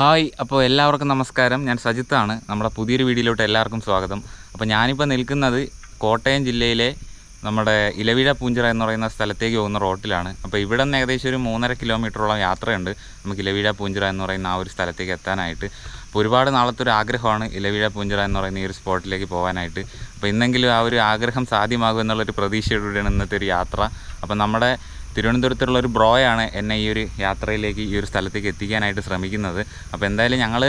Hi അപ്പോൾ എല്ലാവർക്കും നമസ്കാരം. ഞാൻ സജിത്താണ്. നമ്മുടെ പുതിയൊരു വീഡിയോയിലോട്ട് എല്ലാവർക്കും സ്വാഗതം. അപ്പോൾ ഞാനിപ്പോൾ നിൽക്കുന്നത് കോട്ടയം ജില്ലയിലെ നമ്മുടെ ഇലവിഴ പൂഞ്ചിറ എന്ന് പറയുന്ന സ്ഥലത്തേക്ക് പോകുന്ന റോട്ടിലാണ്. അപ്പോൾ ഇവിടെ നിന്ന് ഏകദേശം ഒരു മൂന്നര കിലോമീറ്ററോളം യാത്രയുണ്ട് നമുക്ക് ഇലവിഴ പൂഞ്ചിറ എന്ന് പറയുന്ന ആ ഒരു സ്ഥലത്തേക്ക് എത്താനായിട്ട്. അപ്പോൾ ഒരുപാട് നാളത്തെ ഒരു ആഗ്രഹമാണ് ഇലവിഴ പൂഞ്ചിറ എന്ന് പറയുന്ന ഈ ഒരു സ്പോട്ടിലേക്ക് പോകാനായിട്ട്. അപ്പോൾ ഇന്നെങ്കിലും ആ ഒരു ആഗ്രഹം സാധ്യമാകും എന്നുള്ളൊരു പ്രതീക്ഷയോടെയാണ് ഇന്നത്തെ ഒരു യാത്ര. അപ്പോൾ നമ്മുടെ തിരുവനന്തപുരത്തുള്ള ഒരു ബ്രോയാണ് എന്നെ ഈ ഒരു യാത്രയിലേക്ക് ഈ ഒരു സ്ഥലത്തേക്ക് എത്തിക്കാനായിട്ട് ശ്രമിക്കുന്നത്. അപ്പോൾ എന്തായാലും ഞങ്ങൾ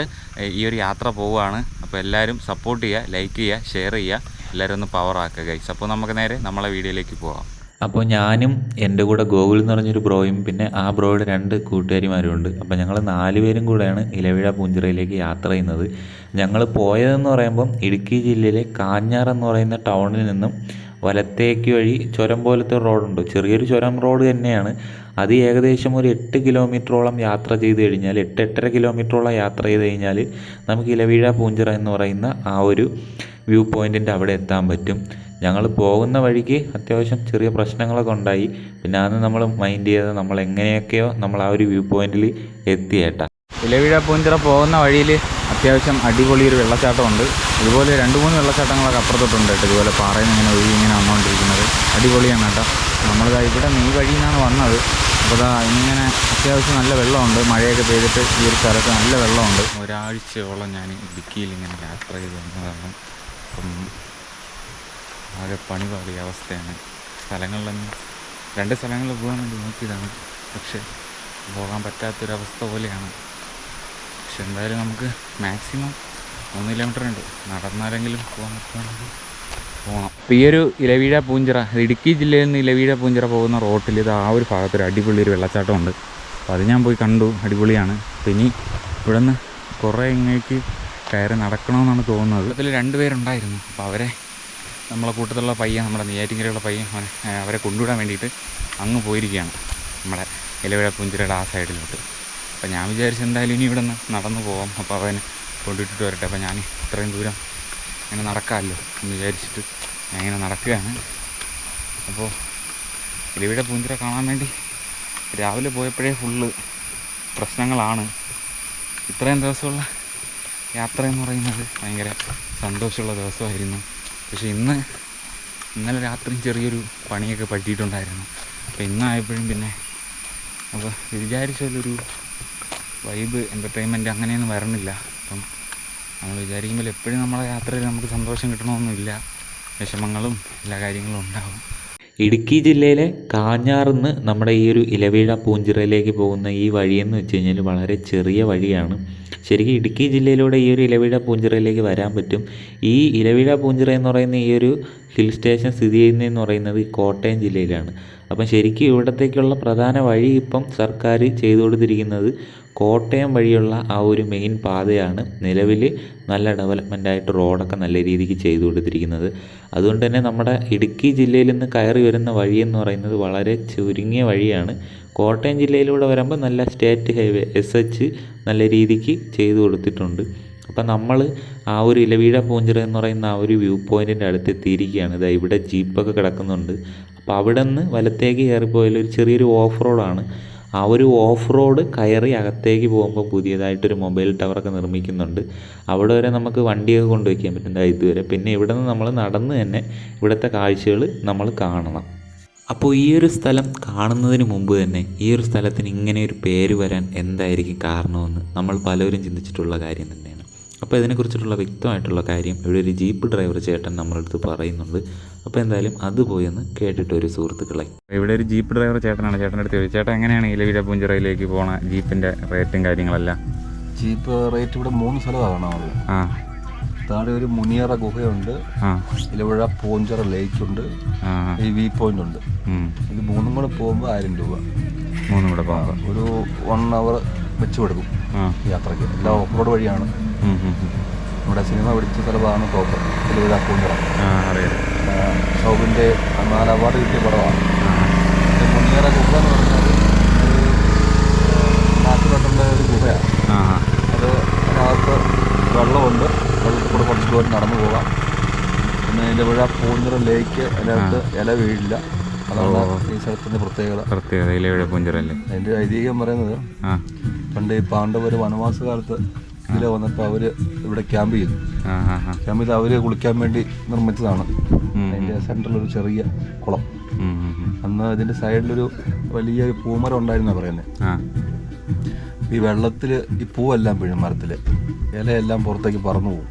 ഈ ഒരു യാത്ര പോവുകയാണ്. അപ്പോൾ എല്ലാവരും സപ്പോർട്ട് ചെയ്യുക ലൈക്ക് ചെയ്യുക ഷെയർ ചെയ്യുക. എല്ലാവരും ഒന്ന് പവർ ആക്കുക ഗൈസ് അപ്പോൾ നമുക്ക് നേരെ നമ്മളെ വീഡിയോയിലേക്ക് പോവാം. അപ്പോൾ ഞാനും എന്റെ കൂടെ ഗോകുൽ എന്ന് പറഞ്ഞൊരു ബ്രോയും പിന്നെ ആ ബ്രോയുടെ രണ്ട് കൂട്ടുകാരിമാരും ഉണ്ട്. അപ്പോൾ ഞങ്ങൾ നാല് പേരും കൂടെയാണ് ഇലവിഴ പൂഞ്ചിറയിലേക്ക് യാത്ര ചെയ്യുന്നത്. ഞങ്ങൾ പോയതെന്ന് പറയുമ്പം ഇടുക്കി ജില്ലയിലെ കാഞ്ഞാർ എന്ന് പറയുന്ന ടൗണിൽ നിന്നും വലത്തേക്ക് വഴി ചുരം പോലത്തെ റോഡുണ്ട് ചെറിയൊരു ചുരം റോഡ് തന്നെയാണ്. അത് ഏകദേശം ഒരു എട്ട് കിലോമീറ്ററോളം യാത്ര ചെയ്ത് കഴിഞ്ഞാൽ എട്ട് എട്ടര കിലോമീറ്ററോളം യാത്ര ചെയ്ത് കഴിഞ്ഞാൽ നമുക്ക് ഇലവീഴ പൂഞ്ചിറ എന്ന് പറയുന്ന ആ ഒരു വ്യൂ പോയിന്റിന്റെ അവിടെ എത്താൻ പറ്റും. ഞങ്ങൾ പോകുന്ന വഴിക്ക് അത്യാവശ്യം ചെറിയ പ്രശ്നങ്ങളൊക്കെ ഉണ്ടായി. പിന്നെ അന്ന് നമ്മൾ മൈൻഡ് ചെയ്ത് നമ്മൾ എങ്ങനെയൊക്കെയോ നമ്മൾ ആ ഒരു വ്യൂ പോയിന്റിൽ എത്തിയേട്ടാ ഇലവിഴ പൂഞ്ചിറ പോകുന്ന വഴിയിൽ അത്യാവശ്യം അടിപൊളി ഒരു വെള്ളച്ചാട്ടമുണ്ട്. ഇതുപോലെ രണ്ട് മൂന്ന് വെള്ളച്ചാട്ടങ്ങളൊക്കെ അപ്പുറത്തോട്ടുണ്ട് കേട്ടോ. ഇതുപോലെ പാറയിൽ നിന്ന് ഇങ്ങനെ ഒഴുകി ഇങ്ങനെ വന്നുകൊണ്ടിരിക്കുന്നത്. അടിപൊളിയാണ് കേട്ടോ. നമ്മളിതാ ഇവിടെ ഈ വഴിയിൽ നിന്നാണ് വന്നത്. അപ്പോൾ ഇതാ ഇങ്ങനെ അത്യാവശ്യം നല്ല വെള്ളമുണ്ട്. മഴയൊക്കെ പെയ്തിട്ട് ഈ ഒരു സ്ഥലത്ത് നല്ല വെള്ളമുണ്ട്. ഒരാഴ്ചയോളം ഞാൻ ഇടുക്കിയിൽ ഇങ്ങനെ യാത്ര ചെയ്ത് വന്നതാണ്. അപ്പം ആകെ പണി പാടിയ അവസ്ഥയാണ്. സ്ഥലങ്ങളിലൊന്നും രണ്ട് സ്ഥലങ്ങളിൽ പോകാൻ വേണ്ടി നോക്കിയതാണ്. പക്ഷേ പോകാൻ പറ്റാത്തൊരവസ്ഥ പോലെയാണ്. പക്ഷെ എന്തായാലും നമുക്ക് മാക്സിമം മൂന്ന് കിലോമീറ്റർ ഉണ്ട്. നടന്നാലെങ്കിലും പോകാൻ പറ്റുകയാണെങ്കിൽ പോകണം അപ്പോൾ ഈ ഒരു ഇലവീഴ പൂഞ്ചിറ ഇടുക്കി ജില്ലയിൽ നിന്ന് ഇലവീഴ പൂഞ്ചിറ പോകുന്ന റോട്ടിൽ ഇത് ആ ഒരു ഭാഗത്ത് ഒരു അടിപൊളി ഒരു വെള്ളച്ചാട്ടമുണ്ട്. അപ്പോൾ അത് ഞാൻ പോയി കണ്ടു. അടിപൊളിയാണ്. അപ്പോൾ ഇനി ഇവിടെ നിന്ന് കുറേ ഇങ്ങേക്ക് കയറി നടക്കണമെന്നാണ് തോന്നുന്നത്. ഇതിൽ രണ്ടുപേരുണ്ടായിരുന്നു അപ്പോൾ അവരെ നമ്മളെ കൂട്ടത്തിലുള്ള പയ്യൻ നമ്മുടെ നെയ്യാറ്റിങ്കരയുള്ള പയ്യൻ അവരെ കൊണ്ടുവിടാൻ വേണ്ടിയിട്ട് അങ്ങ് പോയിരിക്കുകയാണ് നമ്മുടെ ഇലവിഴ പുഞ്ചിരയുടെ ആ സൈഡിലോട്ട്. അപ്പോൾ ഞാൻ വിചാരിച്ചു എന്തായാലും ഇനി ഇവിടെ നിന്ന് നടന്നു പോവാം. അപ്പോൾ അവൻ കൊണ്ടിട്ടിട്ട് വരട്ടെ. അപ്പോൾ ഞാൻ ഇത്രയും ദൂരം ഇങ്ങനെ നടക്കാമല്ലോ എന്ന് വിചാരിച്ചിട്ട് ഞാൻ ഇങ്ങനെ നടക്കുകയാണ്. അപ്പോൾ ഇവിടെ പൂഞ്ചിര കാണാൻ വേണ്ടി രാവിലെ പോയപ്പോഴേ ഫുള്ള് പ്രശ്നങ്ങളാണ്. ഇത്രയും ദിവസമുള്ള യാത്ര എന്ന് പറയുന്നത് ഭയങ്കര സന്തോഷമുള്ള ദിവസമായിരുന്നു. പക്ഷേ ഇന്ന് ഇന്നലെ രാത്രി ചെറിയൊരു പണിയൊക്കെ പറ്റിയിട്ടുണ്ടായിരുന്നു. അപ്പോൾ ഇന്നായപ്പോഴും പിന്നെ അപ്പോൾ വിചാരിച്ച പോലൊരു വൈബ് എന്റർടൈൻമെന്റ് അങ്ങനെയൊന്നും വരണില്ല. അപ്പം നമ്മൾ വിചാരിക്കുമ്പോൾ എപ്പോഴും നമ്മളെ യാത്രയിൽ നമുക്ക് സന്തോഷം കിട്ടണമെന്നില്ല. വിഷമങ്ങളും എല്ലാ കാര്യങ്ങളും ഉണ്ടാവും. ഇടുക്കി ജില്ലയിലെ കാഞ്ഞാറിന്ന് നമ്മുടെ ഈ ഒരു ഇലവീഴ പൂഞ്ചിറയിലേക്ക് പോകുന്ന ഈ വഴിയെന്ന് വെച്ച് കഴിഞ്ഞാൽ വളരെ ചെറിയ വഴിയാണ്. ശരിക്കും ഇടുക്കി ജില്ലയിലൂടെ ഈ ഒരു ഇലവീഴ പൂഞ്ചിറയിലേക്ക് വരാൻ പറ്റും. ഈ ഇലവീഴ പൂഞ്ചിറ എന്ന് പറയുന്ന ഈ ഒരു ഹിൽ സ്റ്റേഷൻ സ്ഥിതി ചെയ്യുന്നതെന്ന് പറയുന്നത് കോട്ടയം ജില്ലയിലാണ്. അപ്പം ശരിക്കും ഇവിടത്തേക്കുള്ള പ്രധാന വഴി ഇപ്പം സർക്കാർ ചെയ്തു കൊടുത്തിരിക്കുന്നത് കോട്ടയം വഴിയുള്ള ആ ഒരു മെയിൻ പാതയാണ്. നിലവിൽ നല്ല ഡെവലപ്മെന്റ് ആയിട്ട് റോഡൊക്കെ നല്ല രീതിക്ക് ചെയ്തു കൊടുത്തിരിക്കുന്നത് അതുകൊണ്ട് തന്നെ നമ്മുടെ ഇടുക്കി ജില്ലയിൽ നിന്ന് കയറി വരുന്ന വഴി എന്ന് പറയുന്നത് വളരെ ചുരുങ്ങിയ വഴിയാണ്. കോട്ടയം ജില്ലയിലൂടെ വരുമ്പോൾ നല്ല സ്റ്റേറ്റ് ഹൈവേ എസ് എച്ച് നല്ല രീതിക്ക് ചെയ്തു കൊടുത്തിട്ടുണ്ട് അപ്പം നമ്മൾ ആ ഒരു ഇലവീഴ പൂഞ്ചിറ എന്ന് പറയുന്ന ആ ഒരു വ്യൂ പോയിന്റിന്റെ അടുത്ത് എത്തിയിരിക്കുകയാണ് ഇതാ ഇവിടെ ജീപ്പൊക്കെ കിടക്കുന്നുണ്ട്. അപ്പോൾ അവിടെ നിന്ന് വലത്തേക്ക് കയറിപ്പോയാൽ ഒരു ചെറിയൊരു ഓഫ് റോഡാണ് ആ ഒരു ഓഫ് റോഡ് കയറി അകത്തേക്ക് പോകുമ്പോൾ പുതിയതായിട്ടൊരു മൊബൈൽ ടവറൊക്കെ നിർമ്മിക്കുന്നുണ്ട്. അവിടെ വരെ നമുക്ക് വണ്ടിയൊക്കെ കൊണ്ടുവയ്ക്കാൻ പറ്റും. ദാ ഇതുവരെ. പിന്നെ ഇവിടെ നിന്ന് നമ്മൾ നടന്ന് തന്നെ ഇവിടുത്തെ കാഴ്ചകൾ നമ്മൾ കാണണം. അപ്പോൾ ഈ ഒരു സ്ഥലം കാണുന്നതിന് മുമ്പ് തന്നെ ഈ ഒരു സ്ഥലത്തിന് ഇങ്ങനെ ഒരു പേര് വരാൻ എന്തായിരിക്കും കാരണമെന്ന് നമ്മൾ പലരും ചിന്തിച്ചിട്ടുള്ള കാര്യം തന്നെയാണ്. അപ്പോൾ ഇതിനെക്കുറിച്ചിട്ടുള്ള വ്യക്തമായിട്ടുള്ള കാര്യം ഇവിടെ ഒരു ജീപ്പ് ഡ്രൈവർ ചേട്ടൻ അടുത്ത് പറയുന്നുണ്ട്. അപ്പോൾ എന്തായാലും അത് പോയി ഒന്ന് കേട്ടിട്ട് ഒരു സുഹൃത്തുക്കളെ. ഇവിടെ ഒരു ജീപ്പ് ഡ്രൈവർ ചേട്ടനാണ് ചേട്ടന്റെ അടുത്ത് ചോദിച്ചു ചേട്ടൻ എങ്ങനെയാണ് ഇലവിര പൂഞ്ചിറയിലേക്ക് പോണ ജീപ്പിന്റെ റേറ്റും കാര്യങ്ങളെല്ലാം? ജീപ്പ് റേറ്റ് ഇവിടെ മൂന്ന് സ്ഥലമാണ് ആ. താഴെ ഒരു മുനിയറ ഗുഹയുണ്ട്. ഇലവിഴ പൂഞ്ചിറ ലേക്ക് ഉണ്ട് ആ. ഈ വി പോയിന്റ് ഉണ്ട് ഇത് മൂന്നും കൂടെ പോകുമ്പോൾ ആയിരം രൂപ. മൂന്നും കൂടെ പോകുമ്പോൾ ഒരു വൺ അവർ വെച്ച് കൊടുക്കും യാത്രയ്ക്ക്. എല്ലാം ഓഫ് റോഡ് വഴിയാണ് നമ്മുടെ. ഇവിടെ സിനിമ പിടിച്ച സ്ഥലമാണ് ടോപ്പർ ഇതിലൂടെ പൂഞ്ചിറ ആ, ഷൗബിന്റെ നാല് അവാർഡ് കിട്ടിയ പടമാണ്. ഇത് മുനിയറ ഗുഹ എന്ന് പറഞ്ഞാൽ നാട്ടുകാട്ടുള്ള ഒരു ഗുഹയാണ്. അത് അതിനകത്ത് വെള്ളമുണ്ട്. വെള്ളത്തിൽ കൂടെ കുറച്ച് ദൂരം നടന്നു പോകാം. പിന്നെ അതിന്റെ പുഴ പൂഞ്ചിറ ലേക്ക് അതിനകത്ത് ഇല വീഴില്ല. അതാണ് ഈ സ്ഥലത്തിന്റെ പ്രത്യേകത. പ്രത്യേകത ഇലവിഴ പൂഞ്ചിറല്ലേ? അതിന്റെ ഐതിഹ്യം പറയുന്നത് പണ്ട് ഈ പാണ്ഡവർ വനവാസ കാലത്ത് ഇതിലെ വന്നപ്പോൾ അവർ ഇവിടെ ക്യാമ്പ് ചെയ്തു. ക്യാമ്പ് ചെയ്ത് അവർ കുളിക്കാൻ വേണ്ടി നിർമ്മിച്ചതാണ്. അതിന്റെ സെന്ററിൽ ഒരു ചെറിയ കുളം. അന്ന് അതിന്റെ സൈഡിലൊരു വലിയ പൂമരം ഉണ്ടായിരുന്ന പറയുന്നത് ഈ വെള്ളത്തിൽ ഈ പൂവെല്ലാം വീഴും മരത്തിൽ ഇലയെല്ലാം പുറത്തേക്ക് പറന്നു പോകും.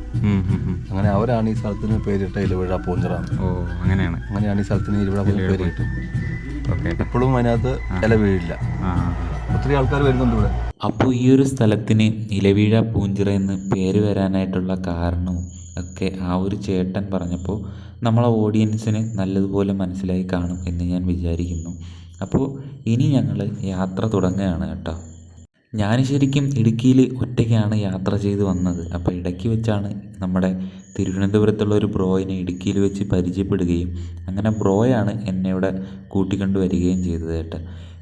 അങ്ങനെ അവരാണ് ഈ സ്ഥലത്തിന് പേരിട്ട ഇലവിഴ പൂഞ്ചിറ ഓ അങ്ങനെയാണ്. അങ്ങനെയാണ് ഈ സ്ഥലത്തിന് ഇലവിഴ പേരിട്ടു എപ്പോഴും അതിനകത്ത് ഇല വീഴില്ല. ഒത്തിരി ആൾക്കാർ വരുന്നുണ്ട് ഇവിടെ. അപ്പോൾ ഈ ഒരു സ്ഥലത്തിന് ഇലവീഴ പൂഞ്ചിറ എന്ന് പേര് വരാനായിട്ടുള്ള കാരണവും ഒക്കെ ആ ഒരു ചേട്ടൻ പറഞ്ഞപ്പോൾ നമ്മളെ ഓഡിയൻസിന് നല്ലതുപോലെ മനസ്സിലായി കാണും എന്ന് ഞാൻ വിചാരിക്കുന്നു. അപ്പോൾ ഇനി ഞങ്ങൾ യാത്ര തുടങ്ങുകയാണ് കേട്ടോ. ഞാൻ ശരിക്കും ഇടുക്കിയിൽ ഒറ്റയ്ക്കാണ് യാത്ര ചെയ്ത് വന്നത്. അപ്പോൾ ഇടയ്ക്ക് വെച്ചാണ് നമ്മുടെ തിരുവനന്തപുരത്തുള്ള ഒരു ബ്രോയിനെ ഇടുക്കിയിൽ വെച്ച് പരിചയപ്പെടുകയും അങ്ങനെ ബ്രോയാണ് എന്നെ ഇവിടെ കൂട്ടിക്കൊണ്ട് വരികയും ചെയ്തത് കേട്ടോ.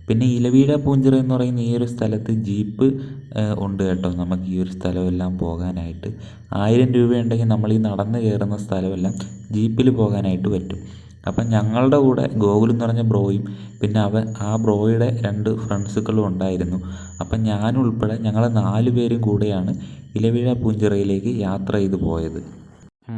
പിന്നെ ഇലവീഴ പൂഞ്ചിറ എന്ന് പറയുന്ന ഈ ഒരു സ്ഥലത്ത് ജീപ്പ് ഉണ്ട് കേട്ടോ. നമുക്ക് ഈ ഒരു സ്ഥലമെല്ലാം പോകാനായിട്ട്. ആയിരം രൂപയുണ്ടെങ്കിൽ നമ്മൾ ഈ നടന്ന് കയറുന്ന സ്ഥലമെല്ലാം ജീപ്പിൽ പോകാനായിട്ട് പറ്റും. അപ്പം ഞങ്ങളുടെ കൂടെ ഗോകുൽ എന്ന് പറഞ്ഞ ബ്രോയും പിന്നെ അവൻ ആ ബ്രോയുടെ രണ്ട് ഫ്രണ്ട്സുകളും ഉണ്ടായിരുന്നു. അപ്പം ഞാനുൾപ്പെടെ ഞങ്ങൾ നാല് പേരും കൂടെയാണ് ഇലവിഴ പൂഞ്ചിറയിലേക്ക് യാത്ര ചെയ്ത് പോയത്.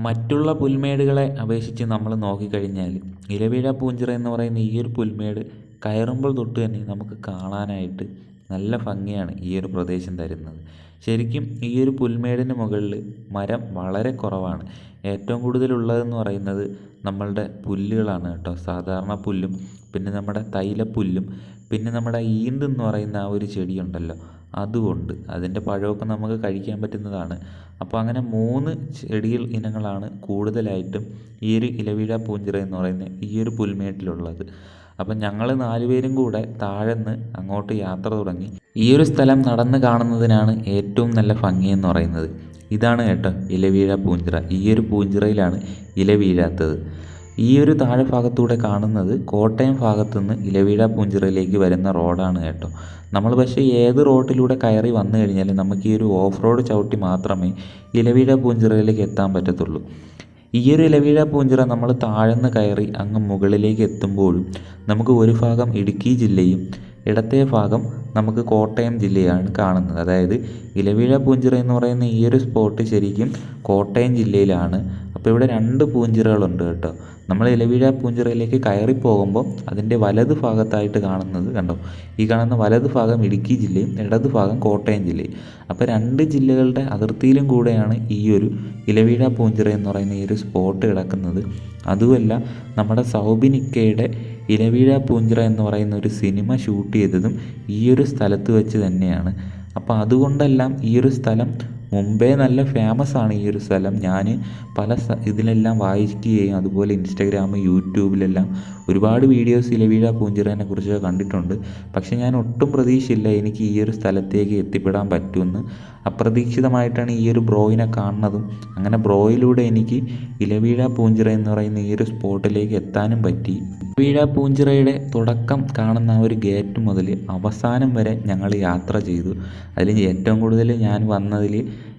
മറ്റുള്ള പുൽമേടുകളെ അപേക്ഷിച്ച് നമ്മൾ നോക്കിക്കഴിഞ്ഞാൽ ഇലവിഴ പൂഞ്ചിറ എന്ന് പറയുന്ന ഈ ഒരു പുൽമേട് കയറുമ്പോൾ തൊട്ട് തന്നെ നമുക്ക് കാണാനായിട്ട് നല്ല ഭംഗിയാണ് ഈ ഒരു പ്രദേശം തരുന്നത്. ശരിക്കും ഈ ഒരു പുൽമേടിന് മുകളിൽ മരം വളരെ കുറവാണ്. ഏറ്റവും കൂടുതലുള്ളതെന്ന് പറയുന്നത് നമ്മളുടെ പുല്ലുകളാണ് കേട്ടോ. സാധാരണ പുല്ലും പിന്നെ നമ്മുടെ തൈലപ്പുല്ലും പിന്നെ നമ്മുടെ ഈന്ത് എന്ന് പറയുന്ന ആ ഒരു ചെടിയുണ്ടല്ലോ. അതുകൊണ്ട് അതിന്റെ പഴമൊക്കെ നമുക്ക് കഴിക്കാൻ പറ്റുന്നതാണ്. അപ്പോൾ അങ്ങനെ മൂന്ന് ചെടികൾ ഇനങ്ങളാണ് കൂടുതലായിട്ടും ഈ ഒരു ഇലവീഴ പൂഞ്ചിറ എന്ന് പറയുന്ന ഈ ഒരു പുൽമേട്ടിലുള്ളത്. അപ്പം ഞങ്ങൾ നാലുപേരും കൂടെ താഴെന്ന് അങ്ങോട്ട് യാത്ര തുടങ്ങി. ഈ ഒരു സ്ഥലം നടന്ന് കാണുന്നതിനാണ് ഏറ്റവും നല്ല ഭംഗി എന്ന് പറയുന്നത്. ഇതാണ് കേട്ടോ ഇലവീഴ പൂഞ്ചിറ. ഈ ഒരു പൂഞ്ചിറയിലാണ് ഇല വീഴാത്തത് ഈ ഒരു താഴെ ഭാഗത്തൂടെ കാണുന്നത് കോട്ടയം ഭാഗത്തു നിന്ന് ഇലവീഴ പൂഞ്ചിറയിലേക്ക് വരുന്ന റോഡാണ് കേട്ടോ. നമ്മൾ പക്ഷേ ഏത് റോഡിലൂടെ കയറി വന്നു കഴിഞ്ഞാൽ നമുക്ക് ഈ ഒരു ഓഫ് റോഡ് ചവിട്ടി മാത്രമേ ഇലവീഴ പൂഞ്ചിറയിലേക്ക് എത്താൻ പറ്റത്തുള്ളൂ. ഈ ഒരു ഇലവീഴ പൂഞ്ചിറ നമ്മൾ താഴ്ന്ന് കയറി അങ്ങ് മുകളിലേക്ക് എത്തുമ്പോഴും നമുക്ക് ഒരു ഭാഗം ഇടുക്കി ജില്ലയും ഇടത്തെ ഭാഗം നമുക്ക് കോട്ടയം ജില്ലയാണ് കാണുന്നത്. അതായത് ഇലവീഴ പൂഞ്ചിറ എന്ന് പറയുന്ന ഈ ഒരു സ്പോട്ട് ശരിക്കും കോട്ടയം ജില്ലയിലാണ്. അപ്പോൾ ഇവിടെ രണ്ട് പൂഞ്ചിറകളുണ്ട് കേട്ടോ. നമ്മൾ ഇലവീഴ പൂഞ്ചിറയിലേക്ക് കയറി പോകുമ്പോൾ അതിന്റെ വലത് ഭാഗത്തായിട്ട് കാണുന്നത് കണ്ടോ? ഈ കാണുന്ന വലത് ഭാഗം ഇടുക്കി ജില്ലയും ഇടത് ഭാഗം കോട്ടയം ജില്ലയും. അപ്പോൾ രണ്ട് ജില്ലകളുടെ അതിർത്തിയിലും കൂടെയാണ് ഈ ഒരു ഇലവീഴ പൂഞ്ചിറ എന്ന് പറയുന്ന ഈ ഒരു സ്പോട്ട് കിടക്കുന്നത്. അതുമല്ല നമ്മുടെ സൗബിനിക്കയുടെ ഇലവീഴ പൂഞ്ചിറ എന്ന് പറയുന്ന ഒരു സിനിമ ഷൂട്ട് ചെയ്തതും ഈ ഒരു സ്ഥലത്ത് വെച്ച് തന്നെയാണ്. അപ്പോൾ അതുകൊണ്ടെല്ലാം ഈ ഒരു സ്ഥലം മുമ്പേ നല്ല ഫേമസ് ആണ് ഈ ഒരു സ്ഥലം. ഞാൻ പല ഇതിലെല്ലാം വായിക്കുകയും അതുപോലെ ഇൻസ്റ്റഗ്രാം യൂട്യൂബിലെല്ലാം ഒരുപാട് വീഡിയോസ് ഇലവീഴ പൂഞ്ചിറനെ കുറിച്ച് കണ്ടിട്ടുണ്ട്. പക്ഷേ ഞാൻ ഒട്ടും പ്രതീക്ഷയില്ല എനിക്ക് ഈ ഒരു സ്ഥലത്തേക്ക് എത്തിപ്പെടാൻ പറ്റുമെന്ന്. അപ്രതീക്ഷിതമായിട്ടാണ് ഈ ഒരു ബ്രോയിനെ കാണുന്നതും. അങ്ങനെ ബ്രോയിലൂടെ എനിക്ക് ഇലവീഴ പൂഞ്ചിറ എന്ന് പറയുന്ന ഈ ഒരു സ്പോട്ടിലേക്ക് എത്താനും പറ്റി. ഇലവീഴ പൂഞ്ചിറയുടെ തുടക്കം കാണുന്ന ആ ഒരു ഗേറ്റ് മുതൽ അവസാനം വരെ ഞങ്ങൾ യാത്ര ചെയ്തു. അതിൽ ഏറ്റവും കൂടുതൽ ഞാൻ വന്നതിൽ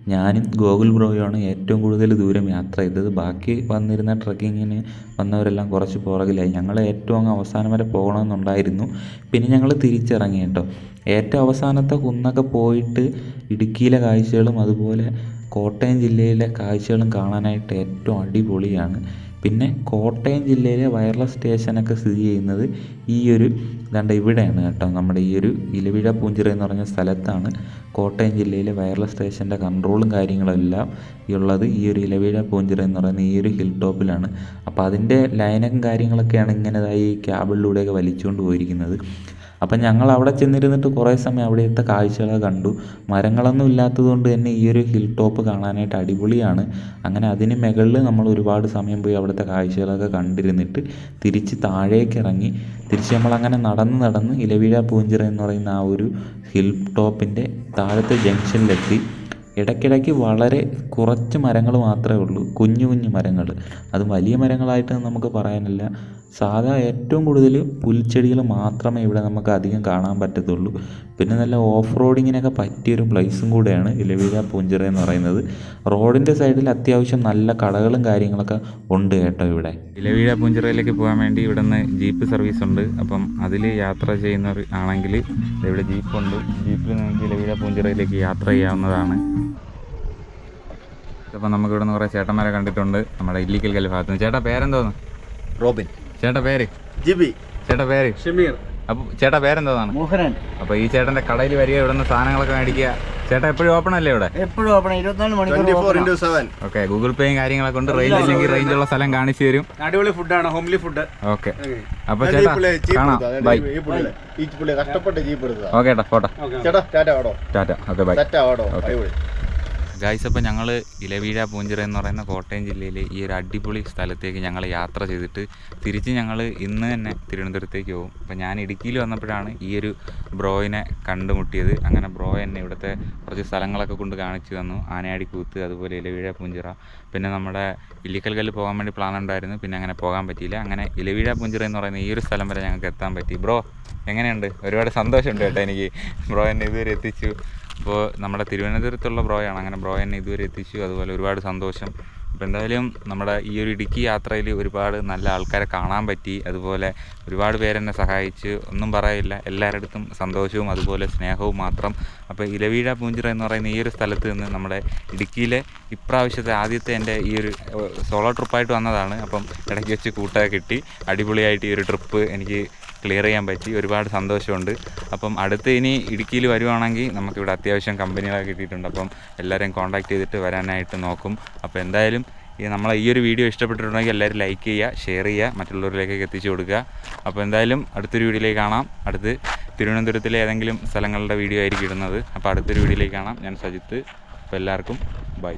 ഞാനും ഗോകുൽ ബ്രോയുമാണ് ഏറ്റവും കൂടുതൽ ദൂരം യാത്ര ചെയ്തത്. ബാക്കി വന്നിരുന്ന ട്രക്കിങ്ങിന് വന്നവരെല്ലാം കുറച്ച് പുറകിലായി. ഞങ്ങൾ ഏറ്റവും അങ്ങ് അവസാനം വരെ പോകണമെന്നുണ്ടായിരുന്നു. പിന്നെ ഞങ്ങൾ തിരിച്ചിറങ്ങി കേട്ടോ. ഏറ്റവും അവസാനത്തെ കുന്നൊക്കെ പോയിട്ട് ഇടുക്കിയിലെ കാഴ്ചകളും അതുപോലെ കോട്ടയം ജില്ലയിലെ കാഴ്ചകളും കാണാനായിട്ട് ഏറ്റവും അടിപൊളിയാണ്. പിന്നെ കോട്ടയം ജില്ലയിലെ വയർലെസ് സ്റ്റേഷനൊക്കെ സ്ഥിതി ചെയ്യുന്നത് ഈ ഒരു ദാണ്ട് ഇവിടെയാണ് കേട്ടോ. നമ്മുടെ ഈ ഒരു ഇലവിഴ പൂഞ്ചിറ എന്ന് പറഞ്ഞ സ്ഥലത്താണ് കോട്ടയം ജില്ലയിലെ വയർലെസ് സ്റ്റേഷന്റെ കൺട്രോളും കാര്യങ്ങളെല്ലാം ഉള്ളത്. ഈ ഒരു ഇലവിഴ പൂഞ്ചിറ എന്ന് പറയുന്ന ഈ ഒരു ഹിൽ ടോപ്പിലാണ് അപ്പോൾ അതിന്റെ ലൈനും കാര്യങ്ങളൊക്കെയാണ് ഇങ്ങനെതായി ഈ ക്യാബിളിലൂടെയൊക്കെ വലിച്ചുകൊണ്ട് പോയിരിക്കുന്നത്. അപ്പം ഞങ്ങൾ അവിടെ ചെന്നിരുന്നിട്ട് കുറേ സമയം അവിടുത്തെ കാഴ്ചകൾ കണ്ടു. മരങ്ങളൊന്നും ഇല്ലാത്തത് കൊണ്ട് തന്നെ ഈ ഒരു ഹിൽ ടോപ്പ് കാണാനായിട്ട് അടിപൊളിയാണ്. അങ്ങനെ അതിന് മുകളിൽ നമ്മൾ ഒരുപാട് സമയം പോയി അവിടുത്തെ കാഴ്ചകളൊക്കെ കണ്ടിരുന്നിട്ട് തിരിച്ച് താഴേക്ക് ഇറങ്ങി. തിരിച്ച് നമ്മളങ്ങനെ നടന്ന് നടന്ന് ഇലവീഴ പൂഞ്ചിറ എന്ന് പറയുന്ന ആ ഒരു ഹിൽ ടോപ്പിന്റെ താഴത്തെ ജംഗ്ഷനിലെത്തി. ഇടയ്ക്കിടയ്ക്ക് വളരെ കുറച്ച് മരങ്ങൾ മാത്രമേ ഉള്ളൂ. കുഞ്ഞു കുഞ്ഞു മരങ്ങൾ. അത് വലിയ മരങ്ങളായിട്ട് നമുക്ക് പറയാനില്ല. സാധാ ഏറ്റവും കൂടുതൽ പുൽച്ചെടികൾ മാത്രമേ ഇവിടെ നമുക്ക് അധികം കാണാൻ പറ്റത്തുള്ളൂ. പിന്നെ നല്ല ഓഫ് റോഡിങ്ങിനൊക്കെ പറ്റിയൊരു പ്ലേസും കൂടെയാണ് ഇലവീഴ പൂഞ്ചിറ എന്ന് പറയുന്നത്. റോഡിന്റെ സൈഡിൽ അത്യാവശ്യം നല്ല കടകളും കാര്യങ്ങളൊക്കെ ഉണ്ട് കേട്ടോ ഇവിടെ. ഇലവീഴ പൂഞ്ചിറയിലേക്ക് പോകാൻ വേണ്ടി ഇവിടെ നിന്ന് ജീപ്പ് സർവീസ് ഉണ്ട്. അപ്പം അതിൽ യാത്ര ചെയ്യുന്നവർ ആണെങ്കിൽ ഇവിടെ ജീപ്പുണ്ട് ജീപ്പിൽ നിന്ന് ഇലവീഴ പൂഞ്ചിറയിലേക്ക് യാത്ര ചെയ്യാവുന്നതാണ്. അപ്പം നമുക്ക് ഇവിടെ നിന്ന് കുറേ ചേട്ടന്മാരെ കണ്ടിട്ടുണ്ട്. നമ്മുടെ ഇല്ലിക്കൽ കല്ല് ഭാഗത്ത് നിന്ന് ചേട്ടാ പേരെന്തോന്ന്? റോബിൻ. ചേട്ടാ പേര്? ജിബി. ചേട്ടാ പേര്? ഷമീർ. അപ്പൊ ചേട്ടാ പേരെന്താണ് മോഹനൻ. അപ്പൊ ഈ ചേട്ടന്റെ കടയിൽ വരിക ഇവിടെ നിന്ന് സാധനങ്ങളൊക്കെ മേടിക്കുക. ചേട്ടാ എപ്പോഴും ഓപ്പൺ അല്ലേ ഇവിടെ? എപ്പോഴും ഓപ്പൺ ഇരുപത്തിനാല് മണിക്കൂർ. ഓക്കെ ഗൂഗിൾ പേയും കാര്യങ്ങളൊക്കെ ഉണ്ട്. റേഞ്ച് ഇല്ലെങ്കിൽ റേഞ്ച് ഉള്ള സ്ഥലം കാണിച്ചു തരും. അടിപൊളി ഫുഡാണ് ഹോംലി ഫുഡ് ഓക്കെ അപ്പൊ ചേട്ടാ കാണാം. ബൈ കഷ്ടപ്പെട്ട് ജീപ്പ് എടുത്തതാ. ഓക്കെ ചേട്ടാ ഫോട്ടോ ചേട്ടാ ടാറ്റ ഓക്കെ ബൈ ടാറ്റ ആടോ അടിപൊളി. ഗായ്സ് അപ്പോൾ ഞങ്ങൾ ഇലവീഴ പൂഞ്ചിറ എന്ന് പറയുന്ന കോട്ടയം ജില്ലയിലെ ഈ ഒരു അടിപൊളി സ്ഥലത്തേക്ക് ഞങ്ങൾ യാത്ര ചെയ്തിട്ട് തിരിച്ച് ഞങ്ങൾ ഇന്ന് തന്നെ തിരുവനന്തപുരത്തേക്ക് പോകും. അപ്പോൾ ഞാൻ ഇടുക്കിയിൽ വന്നപ്പോഴാണ് ഈ ഒരു ബ്രോയിനെ കണ്ടുമുട്ടിയത്. അങ്ങനെ ബ്രോ എന്നെ ഇവിടുത്തെ കുറച്ച് സ്ഥലങ്ങളൊക്കെ കൊണ്ട് കാണിച്ചു തന്നു. ആനയാടി കൂത്ത് അതുപോലെ ഇലവീഴ പൂഞ്ചിറ. പിന്നെ നമ്മുടെ ഇല്ലിക്കൽകല്ല് പോകാൻ വേണ്ടി പ്ലാൻ ഉണ്ടായിരുന്നു. പിന്നെ അങ്ങനെ പോകാൻ പറ്റിയില്ല. അങ്ങനെ ഇലവീഴ പൂഞ്ചിറ എന്ന് പറയുന്ന ഈ ഒരു സ്ഥലം വരെ ഞങ്ങൾക്ക് എത്താൻ പറ്റി. ബ്രോ എങ്ങനെയുണ്ട്? ഒരുപാട് സന്തോഷമുണ്ട് കേട്ടോ എനിക്ക്. ബ്രോ എന്നെ ഇതുവരെ എത്തിച്ചു. അപ്പോൾ നമ്മുടെ തിരുവനന്തപുരത്തുള്ള ബ്രോയാണ്. അങ്ങനെ ബ്രോ എന്നെ ഇതുവരെ എത്തിച്ചു. അതുപോലെ ഒരുപാട് സന്തോഷം. അപ്പോൾ എന്തായാലും നമ്മുടെ ഈ ഒരു ഇടുക്കി യാത്രയിൽ ഒരുപാട് നല്ല ആൾക്കാരെ കാണാൻ പറ്റി. അതുപോലെ ഒരുപാട് പേരെന്നെ സഹായിച്ച്. ഒന്നും പറയില്ല. എല്ലാവരുടെ അടുത്തും സന്തോഷവും അതുപോലെ സ്നേഹവും മാത്രം. അപ്പോൾ ഇലവീഴ പൂഞ്ചിറ എന്ന് പറയുന്ന ഈ ഒരു സ്ഥലത്ത് നിന്ന് നമ്മുടെ ഇടുക്കിയിലെ ഇപ്രാവശ്യത്തെ ആദ്യത്തെ എന്റെ ഈ ഒരു സോളോ ട്രിപ്പായിട്ട് വന്നതാണ്. അപ്പം ഇടയ്ക്ക് വെച്ച് കൂട്ടൊക്കെ കിട്ടി. അടിപൊളിയായിട്ട് ഈ ഒരു ട്രിപ്പ് എനിക്ക് ക്ലിയർ ചെയ്യാൻ പറ്റി. ഒരുപാട് സന്തോഷമുണ്ട്. അപ്പം അടുത്ത് ഇനി ഇടുക്കിയിൽ വരുവാണെങ്കിൽ നമുക്കിവിടെ അത്യാവശ്യം കമ്പനികളൊക്കെ കിട്ടിയിട്ടുണ്ട്. അപ്പം എല്ലാവരെയും കോൺടാക്ട് ചെയ്തിട്ട് വരാനായിട്ട് നോക്കും. അപ്പോൾ എന്തായാലും ഈ നമ്മളെ ഈ ഒരു വീഡിയോ ഇഷ്ടപ്പെട്ടിട്ടുണ്ടെങ്കിൽ എല്ലാവരും ലൈക്ക് ചെയ്യുക ഷെയർ ചെയ്യുക മറ്റുള്ളവരിലേക്കൊക്കെ എത്തിച്ചു കൊടുക്കുക. അപ്പോൾ എന്തായാലും അടുത്തൊരു വീഡിയോയിലേക്ക് കാണാം. അടുത്ത് തിരുവനന്തപുരത്തിലെ ഏതെങ്കിലും സ്ഥലങ്ങളുടെ വീഡിയോ ആയിരിക്കും ഇടുന്നത്. അപ്പോൾ അടുത്തൊരു വീഡിയോയിലേക്ക് കാണാം. ഞാൻ സജിത്ത്. അപ്പോൾ എല്ലാവർക്കും ബൈ